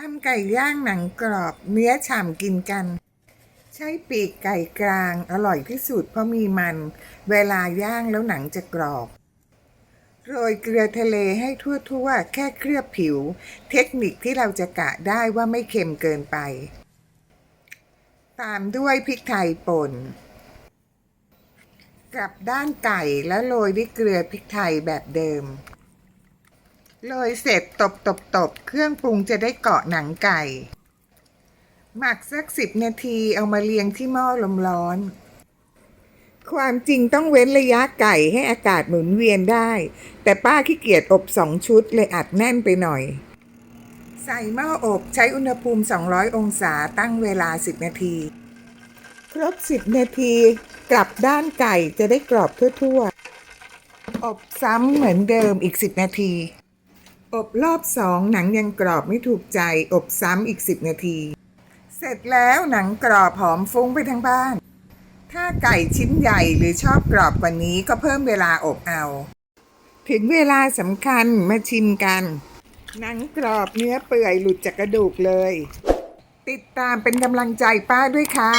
ทำไก่ย่างหนังกรอบเนื้อฉ่ำกินกัน ใช้ปีกไก่กลางอร่อยที่สุดเพราะมีมัน เวลาย่างแล้วหนังจะกรอบ โรยเกลือทะเลให้ทั่วๆ แค่เคลือบผิว เทคนิคที่เราจะกะได้ว่าไม่เค็มเกินไป ตามด้วยพริกไทยป่น กลับด้านไก่แล้วโรยด้วยเกลือพริกไทยแบบเดิม โรยเสร็จตบตบตบเครื่องปรุงจะได้เกาะหนังไก่ หมักสักสิบนาทีเอามาเรียงที่หม้อลมร้อน ความจริงต้องเว้นระยะไก่ให้อากาศหมุนเวียนได้ แต่ป้าขี้เกียจอบสองชุดเลยอัดแน่นไปหน่อย ใส่หม้ออบใช้อุณหภูมิ 200 องศาตั้งเวลา 10 นาที ครบ 10 นาที กลับด้านไก่จะได้กรอบทั่วๆ อบซ้ำเหมือนเดิมอีก 10 นาที อบรอบสองหนังยังกรอบไม่ถูกใจ อบซ้ำอีก 10 นาที เสร็จแล้วหนังกรอบหอมฟุ้งไปทั้งบ้าน ถ้าไก่ชิ้นใหญ่หรือชอบกรอบกว่านี้ก็เพิ่มเวลาอบเอา ถึงเวลาสำคัญมาชิมกัน หนังกรอบเนื้อเปื่อยหลุดจากกระดูกเลย ติดตามเป็นกำลังใจป้าด้วยค่ะ